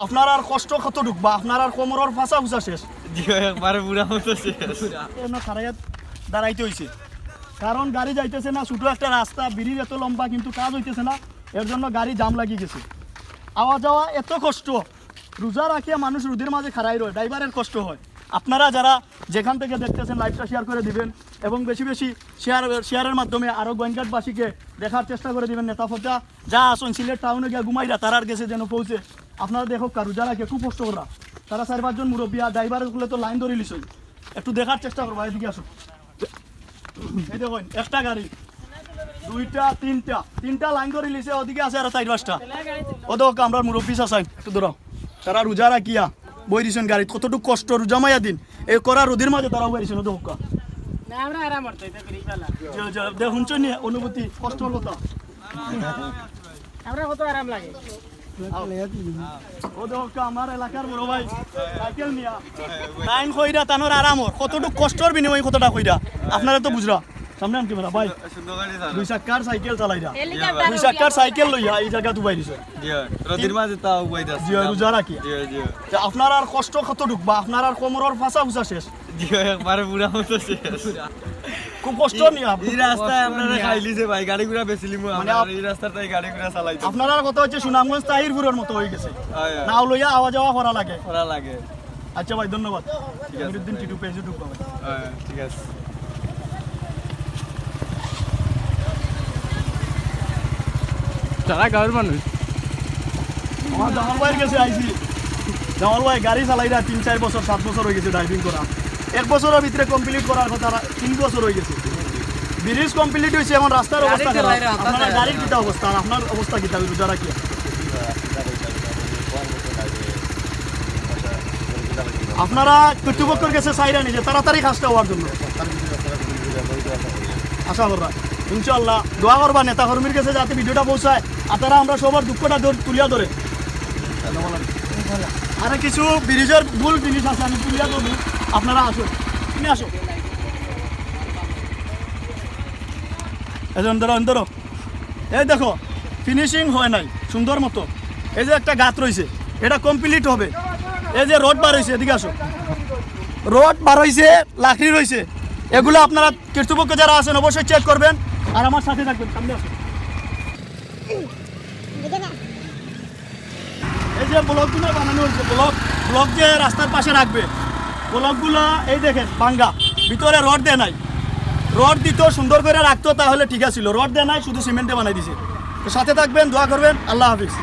আপনার আর কষ্ট কত ঢুকবা আপনার আর কোমরের ফাঁসা ফুসা শেষ? একবারে বুড়া মতো শেষ। খারাইয়াত দাঁড়াইতে হয়েছে কারণ গাড়ি যাইতেছে না ছোটো একটা রাস্তা ব্রিজ এত লম্বা কিন্তু কাজ হইতেছে না এর জন্য গাড়ি জাম লাগিয়ে গেছে। আওয়া যাওয়া এত কষ্ট রোজা রাখিয়া মানুষ রোদের মাঝে খাড়াই রয় ড্রাইভারের কষ্ট হয়। আপনারা যারা যেখান থেকে দেখতেছেন লাইভটা শেয়ার করে দিবেন এবং বেশি বেশি শেয়ার শেয়ারের মাধ্যমে আরও গোয়েঙ্গাটবাসীকে দেখার চেষ্টা করে দিবেন নেতা ফটা। যা আসুন সিলেট টাউনে গিয়ে ঘুমাইরা তারার গেছে যেন পৌঁছে। আপনারা দেখো কারু যারা কে খুব কষ্ট করা তারা চার পাঁচজন মুরব্বী আর ড্রাইভারগুলো তো লাইন ধরে লিছই একটু দেখার চেষ্টা করব এদিকে আসো এই দেখুন একটা গাড়ি দুইটা তিনটা তিনটা লাইন করে লিছে ওদিকে আছে আর চার পাঁচটা। ও দেখো আমরা মুরব্বী চাচাই একটু ধরো। তারা রোজা রাখিয়া বই দিছেন গাড়ি কতটুকু কষ্ট রোজা মাইয়া দিন। এই করা রোদের মাঝে তারা বই দিছেন দেখো দেখুন অনুভূতি কষ্টর কথা। আমরা কত আরাম লাগে। ও দেখো আমার এলাকার বড় ভাই সাইকেল নিয়া লাইন কইরা তানোর আরামর কতটুকু কষ্টর বিনিময় কতটা কইরা আপনারা তো বুঝরা সামনে আনতে পারা ভাই দুই চাক্কার সাইকেল চালাইরা দুই এই জায়গা দুবাই দিছে রোদির মাঝে আপনার আর কষ্ট কত ঢুকবা আপনার আর কোমরের ফাঁসা ফুসা শেষ জিও একবারে বুড়া শেষ খুব কষ্ট নিয়ে এই রাস্তায় আপনারা খাইলিছে ভাই গাড়ি ঘোড়া বেচিলিম মানে আপ- এই রাস্তাটাই গাড়ি ঘোড়া চালাই আপনার কথা হচ্ছে সুনামগঞ্জ তাহিরপুরের মতো হয়ে গেছে। নাও লইয়া আওয়া যাওয়া করা লাগে। করা লাগে। আচ্ছা ভাই ধন্যবাদ। আছে। আমিরুদ্দিন টিটু পেজে ঢুকবো ভাই ঠিক আছে। তারা মানুষ আমার জামাল ভাইয়ের কাছে আইছি। জামাল ভাই গাড়ি চালাইরা তিন চার বছর সাত বছর হয়ে গেছে ড্রাইভিং করা। এক বছরের ভিতরে কমপ্লিট করার কথা তিন বছর হয়ে গেছে। ব্রিজ কমপ্লিট হয়েছে এখন রাস্তার অবস্থা খারাপ। আপনার গাড়ির কিটা অবস্থা? আর আপনার অবস্থা কিটা? যারা কি আপনারা কর্তৃপক্ষের কাছে চাইরা নিজে তাড়াতাড়ি কাজটা হওয়ার জন্য। আশা করবা ইনশাল্লাহ দোয়া করবা নেতা কর্মীর কাছে যাতে ভিডিওটা পৌঁছায়। আর তারা আমরা সবার দুঃখটা তুলিয়া ধরে। আর কিছু ব্রিজের ভুল জিনিস আছে, আমি তুলিয়া ধরবো। আপনারা আসুন। তুমি আসো। এজন ধরো ধরো এই দেখো ফিনিশিং হয় নাই, সুন্দর মতো। এই যে একটা গাত রয়েছে, এটা কমপ্লিট হবে। এই যে রোড বার হয়েছে, এদিকে আসো। রোড বার হয়েছে, লাকড়ি রয়েছে। এগুলো আপনারা কর্তৃপক্ষ যারা আছেন, অবশ্যই চেক করবেন। আর আমার সাথে থাকবেন, সামনে আসুন। যে ব্লকগুলো বানানো হয়েছে, ব্লক ব্লক যে রাস্তার পাশে রাখবে, ব্লকগুলো এই দেখেন বাঙ্গা ভিতরে রড দেয় নাই। রড দিত, সুন্দর করে রাখতো, তাহলে ঠিক আছিল। রড দেয় নাই, শুধু সিমেন্টে বানাই দিছে। তো সাথে থাকবেন, দোয়া করবেন। আল্লাহ হাফিজ।